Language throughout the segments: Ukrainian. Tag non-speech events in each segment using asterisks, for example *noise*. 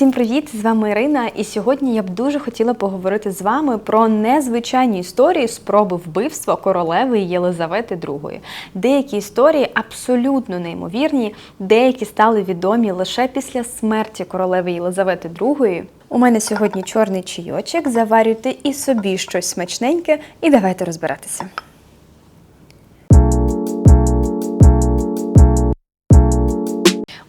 Всім привіт! З вами Ірина. І сьогодні я б дуже хотіла поговорити з вами про незвичайні історії спроби вбивства королеви Єлизавети II. Деякі історії абсолютно неймовірні, деякі стали відомі лише після смерті королеви Єлизавети II. У мене сьогодні чорний чайочок. Заварюйте і собі щось смачненьке, і давайте розбиратися.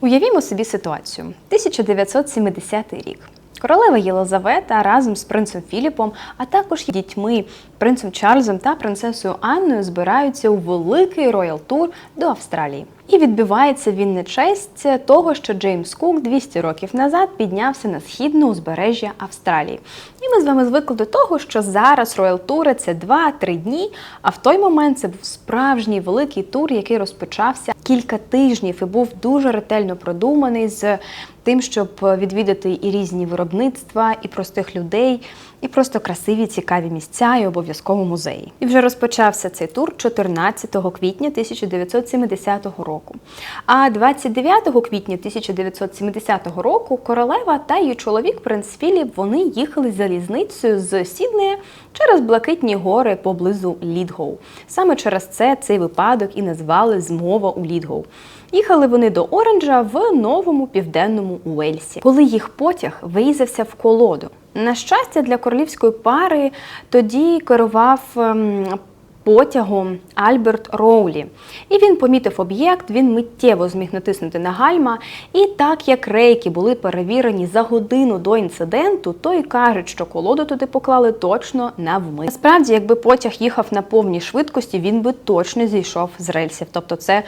Уявімо собі ситуацію. 1970 рік. Королева Єлизавета разом з принцем Філіпом, а також дітьми, принцем Чарльзом та принцесою Анною збираються у великий роял тур до Австралії. І відбивається він на честь того, що Джеймс Кук 200 років назад піднявся на східне узбережжя Австралії. І ми з вами звикли до того, що зараз роял тури це 2-3 дні. А в той момент це був справжній великий тур, який розпочався кілька тижнів і був дуже ретельно продуманий з тим, щоб відвідати і різні виробництва, і простих людей, і просто красиві, цікаві місця, і обов'язково музеї. І вже розпочався цей тур 14 квітня 1970 року. А 29 квітня 1970 року королева та її чоловік, принц Філіп, вони їхали залізницею з Сіднея через блакитні гори поблизу Лідгоу. Саме через це цей випадок і назвали змова у Лідгоу. Їхали вони до Оранжа в новому південному Уельсі, коли їх потяг виїзався в колоду. На щастя, для королівської пари тоді керував ем, потягом Альберт Роулі. І він помітив об'єкт, він миттєво зміг натиснути на гальма. І так як рейки були перевірені за годину до інциденту, то й кажуть, що колоду туди поклали точно навмисно. Насправді, якби потяг їхав на повній швидкості, він би точно зійшов з рельсів. Тобто, це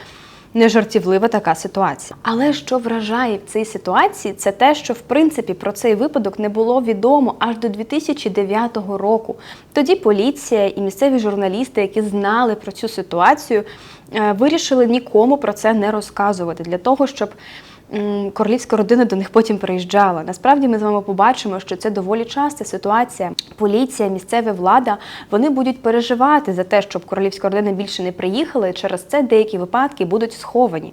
нежартівлива така ситуація. Але що вражає в цій ситуації, це те, що в принципі про цей випадок не було відомо аж до 2009 року. Тоді поліція і місцеві журналісти, які знали про цю ситуацію, е, вирішили нікому про це не розказувати для того, щоб королівська родина до них потім приїжджала. Насправді ми з вами побачимо, що це доволі часта ситуація. Поліція, місцева влада вони будуть переживати за те, щоб королівська родина більше не приїхала, і через це деякі випадки будуть сховані.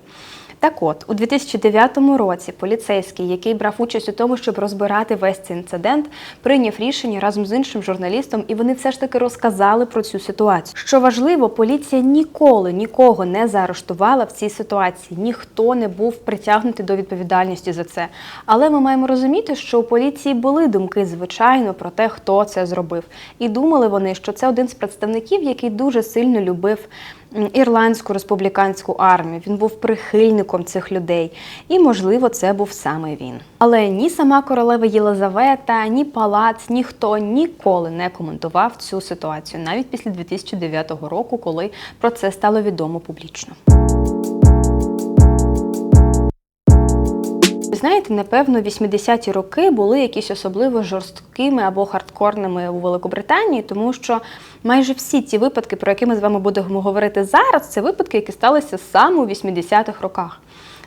Так от, у 2009 році поліцейський, який брав участь у тому, щоб розбирати весь цей інцидент, прийняв рішення разом з іншим журналістом, і вони все ж таки розказали про цю ситуацію. Що важливо, поліція ніколи нікого не заарештувала в цій ситуації, ніхто не був притягнутий до відповідальності за це. Але ми маємо розуміти, що у поліції були думки, звичайно, про те, хто це зробив. І думали вони, що це один з представників, який дуже сильно любив ірландську республіканську армію. Він був прихильником цих людей, і, можливо, це був саме він. Але ні сама королева Єлизавета, ні палац, ніхто ніколи не коментував цю ситуацію, навіть після 2009 року, коли про це стало відомо публічно. Знаєте, напевно, 80-ті роки були якісь особливо жорсткими або хардкорними у Великобританії, тому що майже всі ті випадки, про які ми з вами будемо говорити зараз, це випадки, які сталися саме у 80-х роках.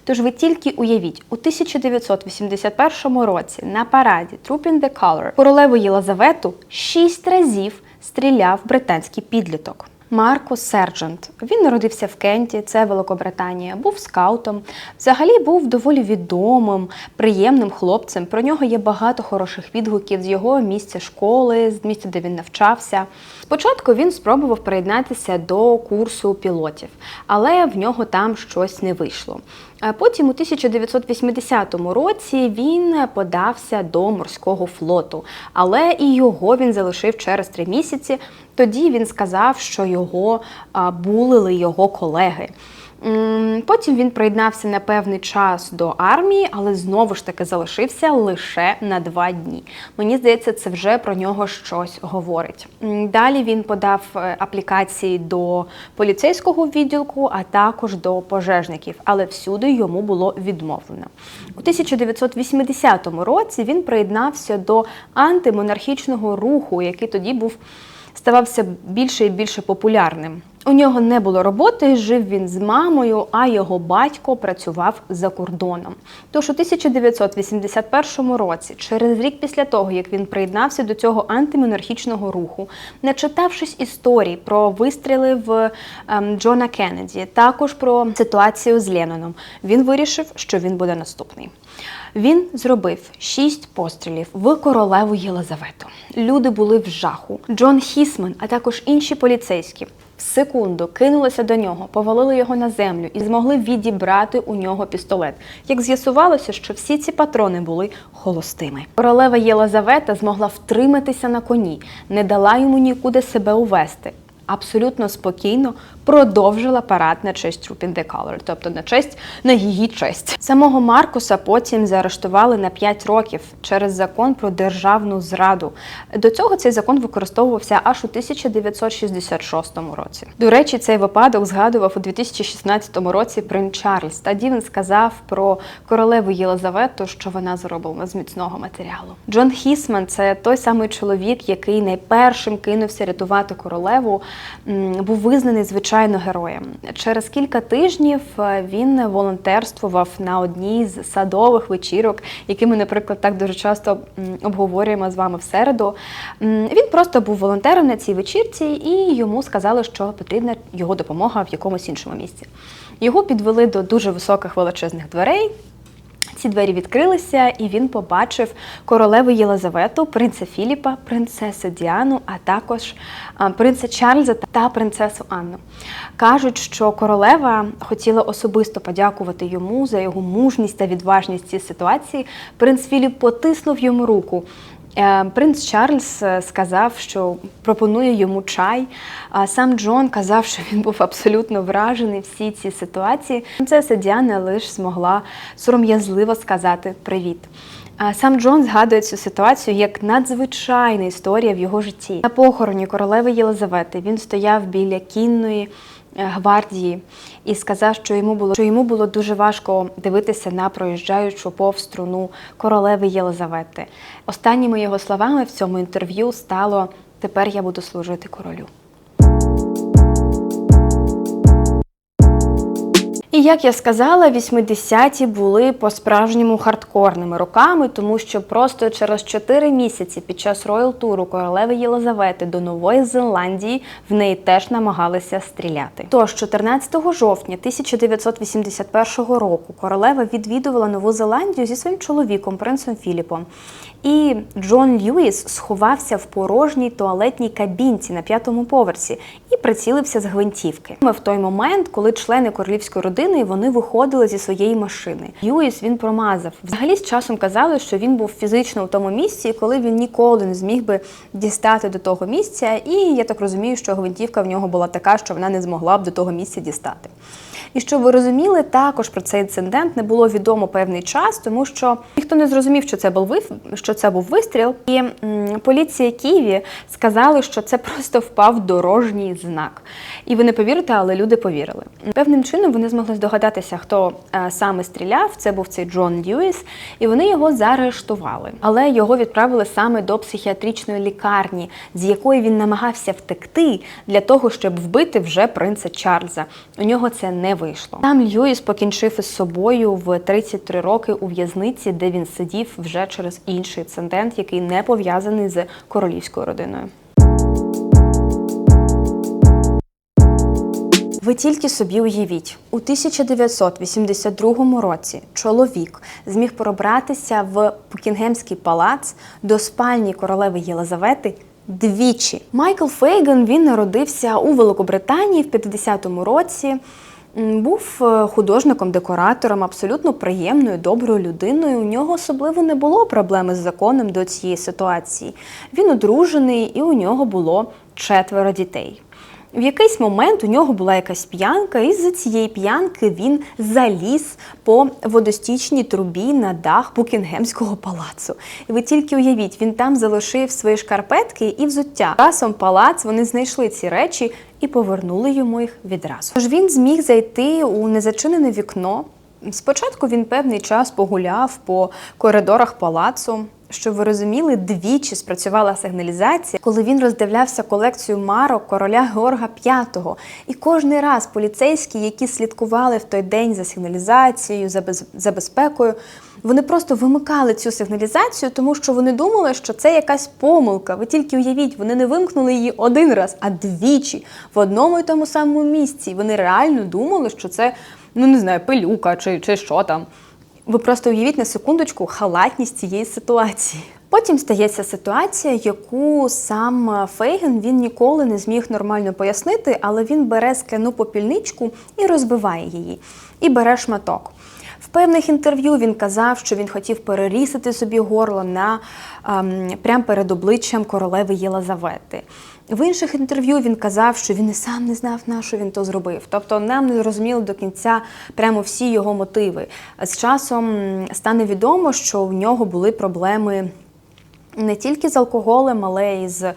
Тож ви тільки уявіть, у 1981 році на параді Troop in the Color королеву Єлизавету шість разів стріляв британський підліток. Марко Серджент. Він народився в Кенті, це Великобританія, був скаутом. Взагалі був доволі відомим, приємним хлопцем. Про нього є багато хороших відгуків з його місця школи, з місця, де він навчався. Спочатку він спробував приєднатися до курсу пілотів, але в нього там щось не вийшло. Потім у 1980 році він подався до морського флоту, але і його він залишив через три місяці. Тоді він сказав, що його булили його колеги. Потім він приєднався на певний час до армії, але знову ж таки залишився лише на два дні. Мені здається, це вже про нього щось говорить. Далі він подав е, аплікації до поліцейського відділку, а також до пожежників, але всюди йому було відмовлено. У 1980 році він приєднався до антимонархічного руху, який тоді був ставався більше і більше популярним. У нього не було роботи, жив він з мамою, а його батько працював за кордоном. Тож у 1981 році, через рік після того, як він приєднався до цього антимонархічного руху, начитавшись історій про вистріли в ем, Джона Кеннеді, також про ситуацію з Ленноном, він вирішив, що він буде наступний. Він зробив шість пострілів в королеву Єлизавету. Люди були в жаху. Джон Хісман, а також інші поліцейські. В секунду кинулися до нього, повалили його на землю і змогли відібрати у нього пістолет. Як з'ясувалося, що всі ці патрони були холостими. Королева Єлизавета змогла втриматися на коні, не дала йому нікуди себе увести. Абсолютно спокійно продовжила парад на честь in the тобто на честь на її честь. Самого Маркуса потім заарештували на 5 років через закон про державну зраду. До цього цей закон використовувався аж у 1966 році. До речі, цей випадок згадував у 2016 році принц Чарльз. Тоді він сказав про королеву Єлизавету, що вона зроблена з міцного матеріалу. Джон Хісман це той самий чоловік, який найпершим кинувся рятувати королеву, був визнаний звичайно героєм. Через кілька тижнів е, він волонтерствував на одній з садових вечірок, які ми, наприклад, так дуже часто обговорюємо з вами в середу. Він просто був волонтером на цій вечірці, і йому сказали, що потрібна його допомога в якомусь іншому місці. Його підвели до дуже високих величезних дверей. Ці двері відкрилися, і він побачив королеву Єлизавету, принца Філіпа, принцесу Діану, а також принца Чарльза та принцесу Анну. Кажуть, що королева хотіла особисто подякувати йому за його мужність та відважність цій ситуації. Принц Філіп потиснув йому руку. Е, Принц Чарльз е, сказав, що пропонує йому чай. А сам Джон казав, що він був абсолютно вражений всі ці ситуації. Принцеса Діана лише змогла сором'язливо сказати привіт. Сам Джон згадує цю ситуацію як надзвичайна історія в його житті. На похороні королеви Єлизавети він стояв біля кінної гвардії і сказав, що йому було що йому було дуже важко дивитися на проїжджаючу повз струну королеви Єлизавети. Останніми його словами в цьому інтерв'ю стало Тепер я буду служити королю. І як я сказала, 80-ті були по-справжньому хардкорними роками, тому що просто через 4 місяці під час роял-туру королеви Єлизавети до Нової Зеландії в неї теж намагалися стріляти. Тож 14 жовтня 1981 року королева відвідувала Нову Зеландію зі своїм чоловіком, принцем Філіпом. І Джон Льюіс сховався в порожній туалетній кабінці на п'ятому поверсі і прицілився з гвинтівки. Саме В той момент, коли члени королівської родини вони виходили зі своєї машини. Льюіс він промазав. Взагалі з часом казали, що він був фізично у тому місці, коли він ніколи не зміг би дістати до того місця. І я так розумію, що гвинтівка в нього була така, що вона не змогла б до того місця дістати. І щоб ви розуміли, також про цей інцидент не було відомо певний час, тому що ніхто не зрозумів, що це був що це був вистріл. І м, поліція Києві сказали, що це просто впав дорожній знак. І ви не повірите, але люди повірили. Певним чином вони змогли здогадатися, хто е, саме стріляв. Це був цей Джон Льюіс, і вони його заарештували. Але його відправили саме до психіатричної лікарні, з якої він намагався втекти для того, щоб вбити вже принца Чарльза. У нього це не вийшло. Там Льюіс покінчив із собою в 33 роки у в'язниці, де він сидів вже через інший інцидент, який не пов'язаний з королівською родиною. Ви тільки собі уявіть, у 1982 році чоловік зміг пробратися в Букінгемський палац до спальні королеви Єлизавети двічі. Майкл Фейган він народився у Великобританії в 50-му році. Був е, художником-декоратором, абсолютно приємною, доброю людиною. У нього особливо не було проблеми з законом до цієї ситуації. Він одружений, і у нього було четверо дітей. В якийсь момент у нього була якась п'янка, і з цієї п'янки він заліз по водостічній трубі на дах Букінгемського палацу. І ви тільки уявіть, він там залишив свої шкарпетки і взуття. Часом палац вони знайшли ці речі і повернули йому їх відразу. Тож він зміг зайти у незачинене вікно. Спочатку він певний час погуляв по коридорах палацу. Щоб ви розуміли, двічі спрацювала сигналізація, коли він роздивлявся колекцію марок короля Георга V. І кожний раз поліцейські, які слідкували в той день за сигналізацією, за, без... за безпекою, вони просто вимикали цю сигналізацію, тому що вони думали, що це якась помилка. Ви тільки уявіть, вони не вимкнули її один раз, а двічі в одному і тому самому місці. Вони реально думали, що це, ну не знаю, пилюка чи, чи що там. Ви просто уявіть на секундочку халатність цієї ситуації. Потім стається ситуація, яку сам Фейген він ніколи не зміг нормально пояснити, але він бере скляну попільничку і розбиває її, і бере шматок. В певних інтерв'ю він казав, що він хотів перерізати собі горло на ем, прямо перед обличчям королеви Єлизавети. В інших інтерв'ю він казав, що він і сам не знав, на що він то зробив. Тобто нам не зрозуміли до кінця прямо всі його мотиви. З часом стане відомо, що в нього були проблеми не тільки з алкоголем, але й з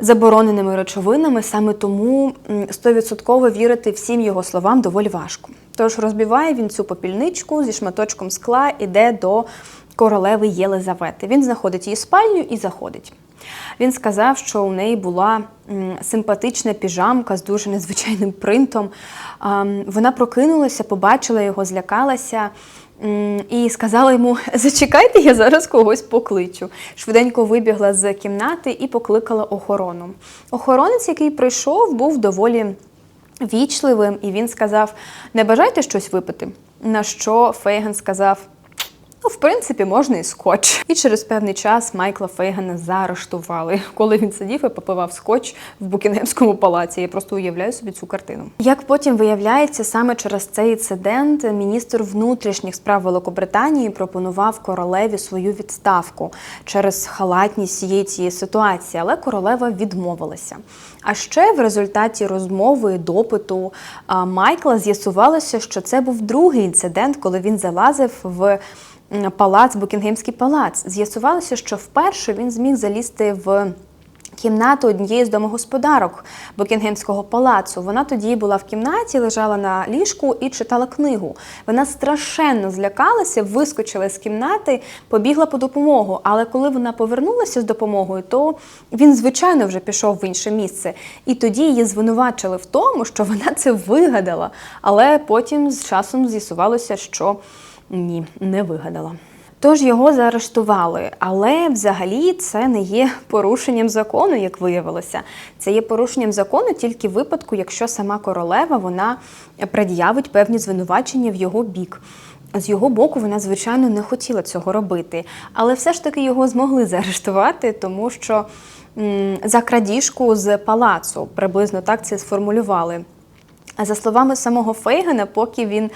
забороненими речовинами. Саме тому м, стовідсотково вірити всім його словам доволі важко. Тож розбиває він цю попільничку зі шматочком скла, іде до королеви Єлизавети. Він знаходить її спальню і заходить. Він сказав, що у неї була симпатична піжамка з дуже незвичайним принтом. Вона прокинулася, побачила його, злякалася. І сказала йому: *laughs* Зачекайте, я зараз когось покличу. Швиденько вибігла з кімнати і покликала охорону. Охоронець, який прийшов, був доволі вічливим, і він сказав: Не бажайте щось випити. На що Фейген сказав: Ну, в принципі, можна і скотч. І через певний час Майкла Фейгана заарештували, коли він сидів і попивав скотч в Букінгемському палаці. Я просто уявляю собі цю картину. Як потім виявляється, саме через цей інцидент міністр внутрішніх справ Великобританії пропонував королеві свою відставку через халатність цієї цієї ситуації, але королева відмовилася. А ще в результаті розмови і допиту Майкла з'ясувалося, що це був другий інцидент, коли він залазив в палац, Букінгемський палац. З'ясувалося, що вперше він зміг залізти в кімнату однієї з домогосподарок Букінгемського палацу. Вона тоді була в кімнаті, лежала на ліжку і читала книгу. Вона страшенно злякалася, вискочила з кімнати, побігла по допомогу. Але коли вона повернулася з допомогою, то він, звичайно, вже пішов в інше місце. І тоді її звинувачили в тому, що вона це вигадала. Але потім з часом з'ясувалося, що ні, не вигадала. Тож його заарештували, але взагалі це не є порушенням закону, як виявилося. Це є порушенням закону тільки в випадку, якщо сама королева вона пред'явить певні звинувачення в його бік. З його боку, вона, звичайно, не хотіла цього робити, але все ж таки його змогли заарештувати, тому що м, за крадіжку з палацу приблизно так це сформулювали. За словами самого Фейгена, поки він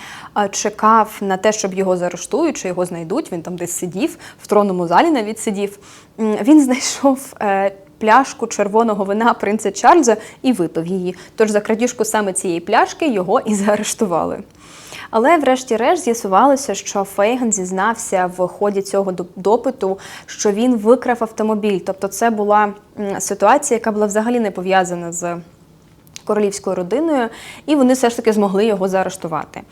чекав на те, щоб його заарештують, чи його знайдуть, він там десь сидів, в тронному залі навіть сидів. Він знайшов е, пляшку червоного вина принца Чарльза і випив її. Тож за крадіжку саме цієї пляшки його і заарештували. Але, врешті-решт, з'ясувалося, що Фейген зізнався в ході цього допиту, що він викрав автомобіль. Тобто, це була ситуація, яка була взагалі не пов'язана з королівською родиною, і вони все ж таки змогли його заарештувати.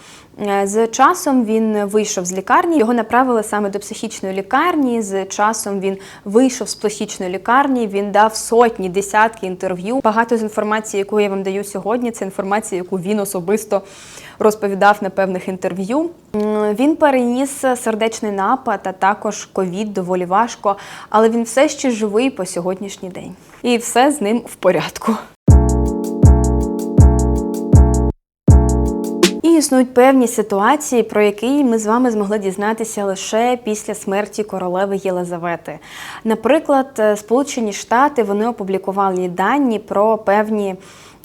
Е, З часом він вийшов з лікарні, його направили саме до психічної лікарні. З часом він вийшов з психічної лікарні, він дав сотні, десятки інтерв'ю. Багато з інформації, яку я вам даю сьогодні, це інформація, яку він особисто розповідав на певних інтерв'ю. Він переніс сердечний напад, а також ковід доволі важко, але він все ще живий по сьогоднішній день. І все з ним в порядку. Існують певні ситуації, про які ми з вами змогли дізнатися лише після смерті королеви Єлизавети. Наприклад, е, Сполучені Штати вони опублікували дані про певні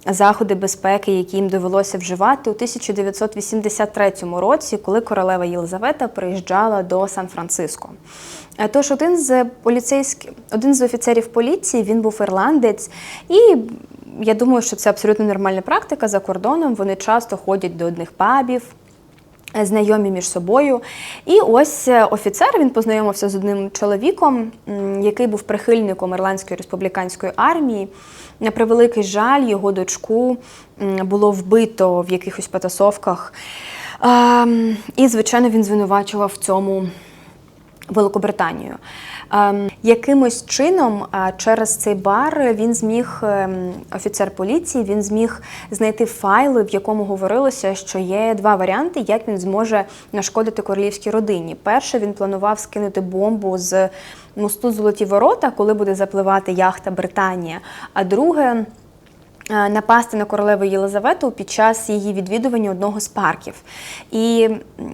заходи безпеки, які їм довелося вживати у 1983 році, коли королева Єлизавета приїжджала до Сан-Франциско. Е, Тож один з поліцейських, один з офіцерів поліції, він був ірландець, і я думаю, що це абсолютно нормальна практика за кордоном. Вони часто ходять до одних пабів. е, Знайомі між собою. І ось е, офіцер він познайомився з одним чоловіком, який був прихильником Ірландської республіканської армії. На превеликий жаль, його дочку було вбито в якихось потасовках. І, звичайно, він звинувачував в цьому Великобританію. Ем, якимось чином а, через цей бар він зміг, ем, офіцер поліції, він зміг знайти файли, в якому говорилося, що є два варіанти, як він зможе нашкодити королівській родині. Перше, він планував скинути бомбу з мосту Золоті Ворота, коли буде запливати яхта Британія. А друге. Е, напасти на королеву Єлизавету під час її відвідування одного з парків. І,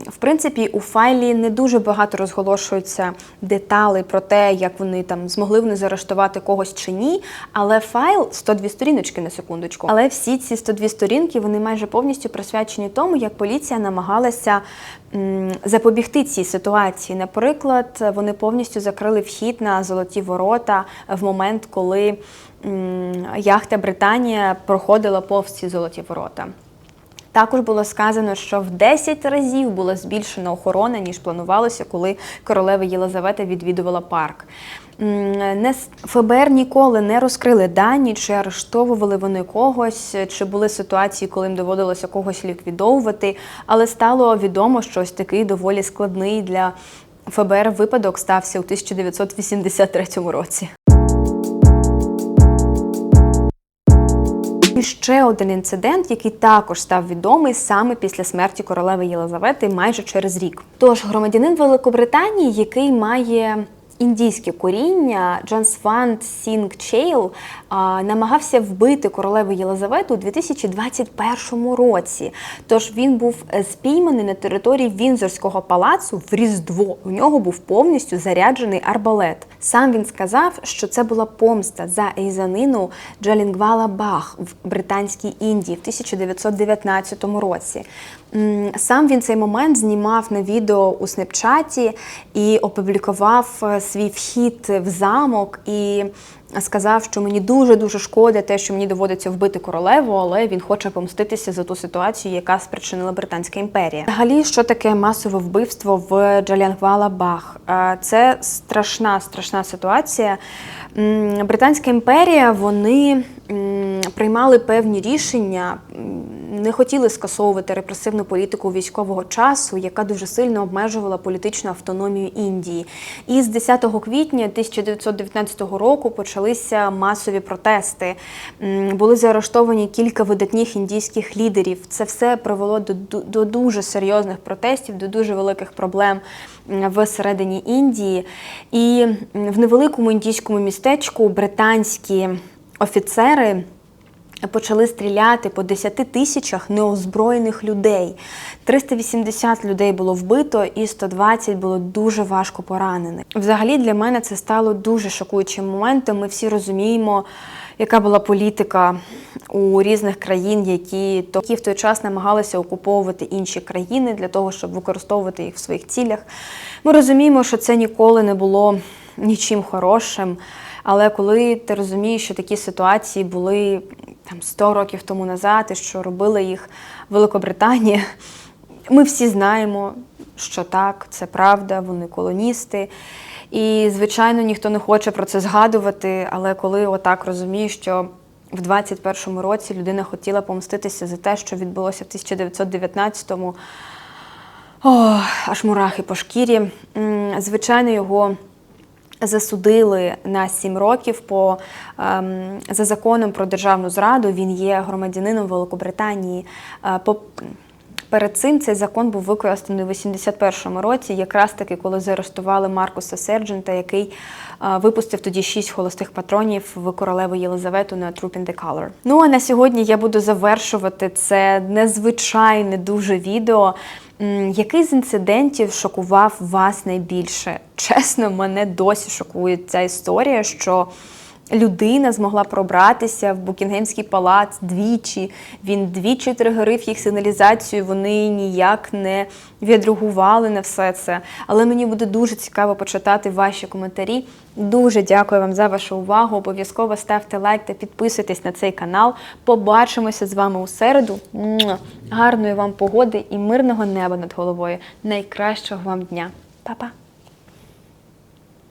в принципі, у файлі не дуже багато розголошується деталей про те, як вони там змогли вони заарештувати когось чи ні. Але файл 102 сторіночки на секундочку. Але всі ці 102 сторінки вони майже повністю присвячені тому, як поліція намагалася запобігти цій ситуації. Наприклад, вони повністю закрили вхід на золоті ворота в момент, коли яхта Британія проходила повз ці золоті ворота. Також було сказано, що в 10 разів була збільшена охорона, ніж планувалося, коли королева Єлизавета відвідувала парк. Не ФБР ніколи не розкрили дані, чи арештовували вони когось, чи були ситуації, коли їм доводилося когось ліквідовувати. Але стало відомо, що ось такий доволі складний для ФБР випадок стався у 1983 році. І ще один інцидент, який також став відомий саме після смерті королеви Єлизавети майже через рік. Тож громадянин Великобританії, який має індійське коріння, Джансвант Сінг Чейл, намагався вбити королеву Єлизавету у 2021 році. Тож він був е, спійманий на території Вінзорського палацу в Різдво. У нього був повністю заряджений арбалет. Сам він сказав, що це була помста за ейзанину Джалінгвала Бах в Британській Індії в 1919 році. Сам він цей момент знімав на відео у Снепчаті і опублікував е, свій вхід в замок і сказав, що мені дуже дуже шкода те, що мені доводиться вбити королеву, але він хоче помститися за ту ситуацію, яка спричинила Британська імперія. Взагалі, що таке масове вбивство в Джаліангвала Бах? Е, Це страшна, страшна ситуація. Британська імперія вони приймали певні рішення, не хотіли скасовувати репресивну політику військового часу, яка дуже сильно обмежувала політичну автономію Індії. І з 10 квітня 1919 року почалися масові протести. Були заарештовані кілька видатних індійських лідерів. Це все привело до, до дуже серйозних протестів, до дуже великих проблем всередині Індії. І в невеликому індійському містечку британські офіцери почали стріляти по 10 тисячах неозброєних людей. 380 людей було вбито і 120 було дуже важко поранених. Взагалі для мене це стало дуже шокуючим моментом. Ми всі розуміємо, яка була політика у різних країн, які, то- які в той час намагалися окуповувати інші країни для того, щоб використовувати їх в своїх цілях. Ми розуміємо, що це ніколи не було нічим хорошим. Але коли ти розумієш, що такі ситуації були там 100 років тому назад, і що робила їх Великобританія, ми всі знаємо, що так, це правда, вони колоністи. І, звичайно, ніхто не хоче про це згадувати, але коли отак розумієш, що в 21-му році людина хотіла помститися за те, що відбулося в 1919-му, о, аж мурахи по шкірі. Звичайно, його засудили на 7 років по ем, за законом про державну зраду. Він є громадянином Великобританії. Е, по Перед цим цей закон був використаний у 81-му році, якраз таки, коли заарештували Маркуса Серджента, який е, випустив тоді шість холостих патронів в королеву Єлизавету на Troop in the Color. Ну а на сьогодні я буду завершувати це незвичайне дуже відео. Який з інцидентів шокував вас найбільше? Чесно, мене досі шокує ця історія, що людина змогла пробратися в Букінгемський палац двічі. Він двічі тригерив їх сигналізацію. Вони ніяк не відреагували на все це. Але мені буде дуже цікаво почитати ваші коментарі. Дуже дякую вам за вашу увагу. Обов'язково ставте лайк та підписуйтесь на цей канал. Побачимося з вами у середу. Гарної вам погоди і мирного неба над головою. Найкращого вам дня. Па-па!